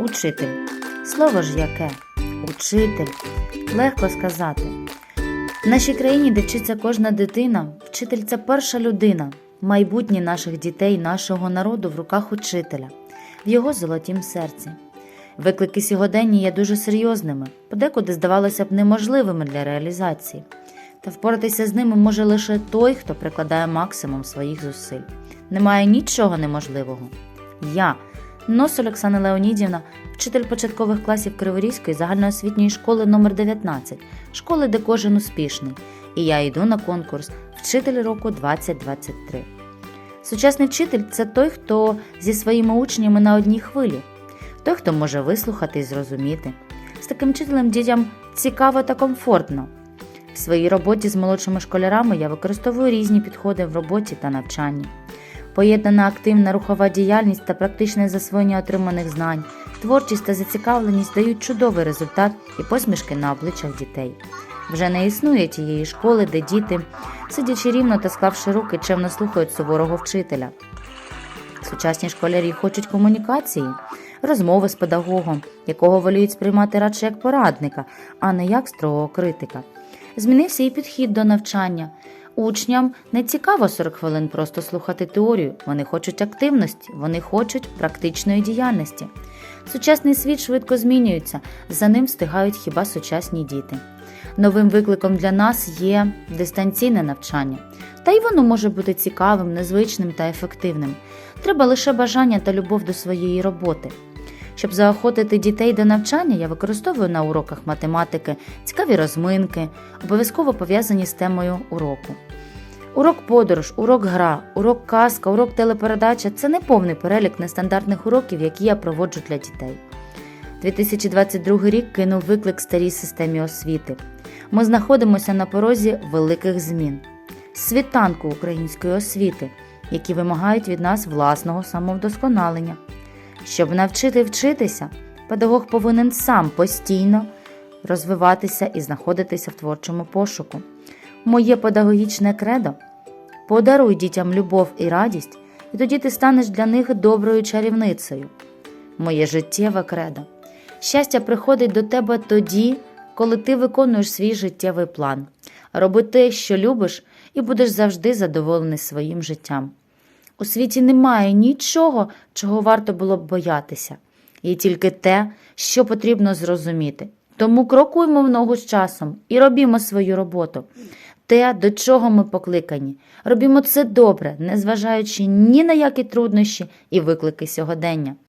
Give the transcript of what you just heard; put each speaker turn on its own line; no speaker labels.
Учитель. Слово ж яке? Учитель. Легко сказати. В нашій країні, де вчиться кожна дитина, вчитель це перша людина, майбутнє наших дітей, нашого народу в руках учителя, в його золотім серці. Виклики сьогодення є дуже серйозними, подекуди здавалося б неможливими для реалізації. Та впоратися з ними може лише той, хто прикладає максимум своїх зусиль. Немає нічого неможливого. Я, Нос Олександра Леонідівна, вчитель початкових класів Криворізької загальноосвітньої школи номер 19 школи, де кожен успішний, і я йду на конкурс Вчитель року 2023. Сучасний вчитель це той, хто зі своїми учнями на одній хвилі, той, хто може вислухати і зрозуміти. З таким вчителем дітям цікаво та комфортно. В своїй роботі з молодшими школярами я використовую різні підходи в роботі та навчанні. Поєднана активна рухова діяльність та практичне засвоєння отриманих знань, творчість та зацікавленість дають чудовий результат і посмішки на обличчях дітей. Вже не існує тієї школи, де діти, сидячи рівно та склавши руки, чемно слухають суворого вчителя. Сучасні школярі хочуть комунікації, розмови з педагогом, якого воліють сприймати радше як порадника, а не як строгого критика. Змінився і підхід до навчання. Учням не цікаво 40 хвилин просто слухати теорію, вони хочуть активності, вони хочуть практичної діяльності. Сучасний світ швидко змінюється, за ним встигають хіба сучасні діти. Новим викликом для нас є дистанційне навчання, та й воно може бути цікавим, незвичним та ефективним. Треба лише бажання та любов до своєї роботи. Щоб заохотити дітей до навчання, я використовую на уроках математики цікаві розминки, обов'язково пов'язані з темою уроку. Урок подорож, урок гра, урок казка, урок телепередача це не повний перелік нестандартних уроків, які я проводжу для дітей. 2022 рік кинув виклик старій системі освіти. Ми знаходимося на порозі великих змін, світанку української освіти, які вимагають від нас власного самовдосконалення. Щоб навчити вчитися, педагог повинен сам постійно розвиватися і знаходитися в творчому пошуку. Моє педагогічне кредо подаруй дітям любов і радість, і тоді ти станеш для них доброю чарівницею. Моє життєве кредо. Щастя приходить до тебе тоді, коли ти виконуєш свій життєвий план. Роби те, що любиш, і будеш завжди задоволений своїм життям. У світі немає нічого, чого варто було б боятися, є тільки те, що потрібно зрозуміти. Тому крокуймо в ногу з часом і робімо свою роботу. Те, до чого ми покликані. Робімо це добре, незважаючи ні на які труднощі і виклики сьогодення.